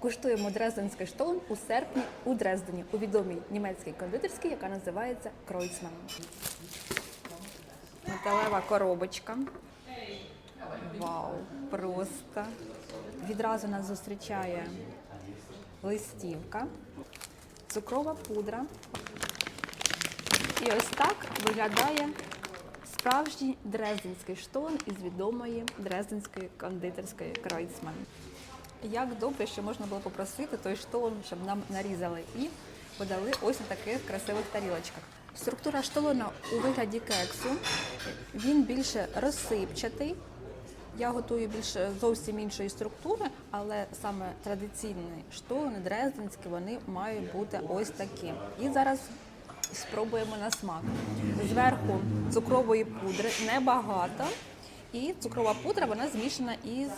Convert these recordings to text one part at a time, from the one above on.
Куштуємо дрезденський штолен у серпні у Дрездені у відомій німецькій кондитерській, яка називається Кройцман. Металева коробочка. Вау, просто. Відразу нас зустрічає листівка, цукрова пудра. І ось так виглядає справжній дрезденський штолен із відомої дрезденської кондитерської Кройцман. Як добре, що можна було попросити той штолен, щоб нам нарізали і подали ось на таких красивих тарілочках. Структура штолена у вигляді кексу. Він більше розсипчатий. Я готую більше зовсім іншої структури, але саме традиційні штолени, дрезденські, вони мають бути ось такі. І зараз спробуємо на смак. Зверху цукрової пудри небагато, і цукрова пудра вона змішана із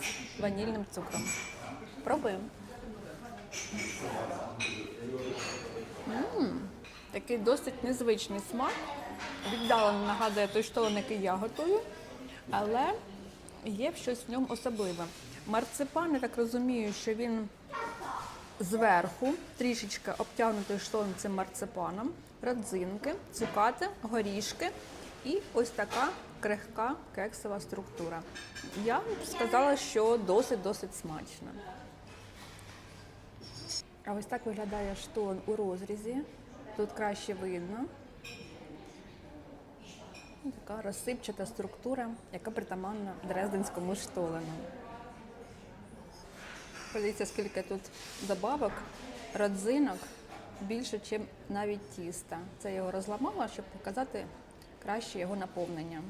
ванільним цукром. Пробуємо. М, Такий досить незвичний смак. Віддалено нагадує той штолен, який я готую, але є щось в ньому особливе. Марципан, я так розумію, що він зверху трішечки обтягнутий штолен цим марципаном, родзинки, цукати, горішки і ось така крихка кексова структура. Я б сказала, що досить-досить смачно. А ось так виглядає штолен у розрізі. Тут краще видно. Така розсипчата структура, яка притаманна дрезденському штолену. Подивіться, скільки тут добавок, родзинок більше, ніж навіть тіста. Це я його розламала, щоб показати краще його наповнення.